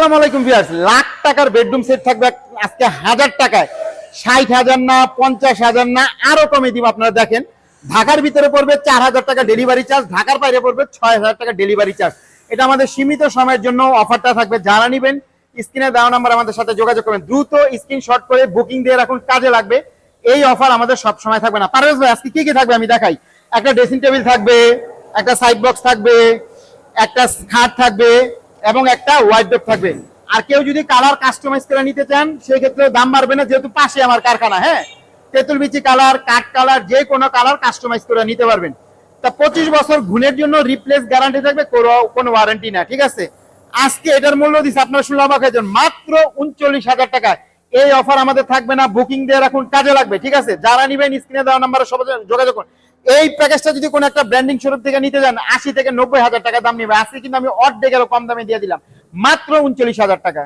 আসসালামু আলাইকুম ভিউয়ার্স। লাখ টাকার বেডরুম সেট থাকবে আজকে হাজার টাকায়। ষাট হাজার না, পঞ্চাশ হাজার না, আরও কমে দিব আপনারা দেখেন। ঢাকার ভিতরে পড়বে চার হাজার টাকা ডেলিভারি চার্জ ঢাকার বাইরে পড়বে ছয় হাজার টাকা ডেলিভারি চার্জ এটা আমাদের সীমিত সময়ের জন্য অফারটা থাকবে, যারা নিবেন, স্ক্রিনে দেওয়া নাম্বার আমাদের সাথে যোগাযোগ করবেন। দ্রুত স্ক্রিনশট করে বুকিং দিয়ে রাখুন, কাজে লাগবে। এই অফার আমাদের সব সময় থাকবে না। পারভেজ ভাই, আজকে কি কি থাকবে আমি দেখাই। একটা ড্রেসিং টেবিল থাকবে, একটা সাইড বক্স থাকবে, একটা খাট থাকবে এবং একটা ওয়াইড্রোপ থাকবে। আর কেউ যদি কালার কাস্টমাইজ করে নিতে চান সেই ক্ষেত্রে দাম বাড়বে না, যেহেতু পাশে আমার কারখানা হ্যাঁ? তেঁতুল বিচি কালার কাঠ কালার যে কোনো কালার কাস্টমাইজ করে নিতে পারবেন। তা পঁচিশ বছর ঘুণের জন্য রিপ্লেস গ্যারান্টি থাকবে, কোনো- ওয়ারেন্টি না, ঠিক আছে? আজকে এটার মূল্য দিচ্ছে আপনার শুনলে অবাক হয়েছেন মাত্র উনচল্লিশ হাজার টাকা এই অফার আমাদের থাকবে না বুকিং দিয়ে রাখুন, কাজে লাগবে, ঠিক আছে? যারা নিবেন স্ক্রিনে দেওয়া নাম্বারে সবাই যোগাযোগ করুন। এই প্যাকেজটা যদি কোনো একটা ব্র্যান্ডিং শোরুম থেকে নিতে যান, আশি থেকে নব্বই হাজার টাকা দাম নিবে। আজকে কিন্তু আমি অর্ধেকেরও কম দামে দিয়ে দিলাম। মাত্র উনচল্লিশ হাজার টাকা।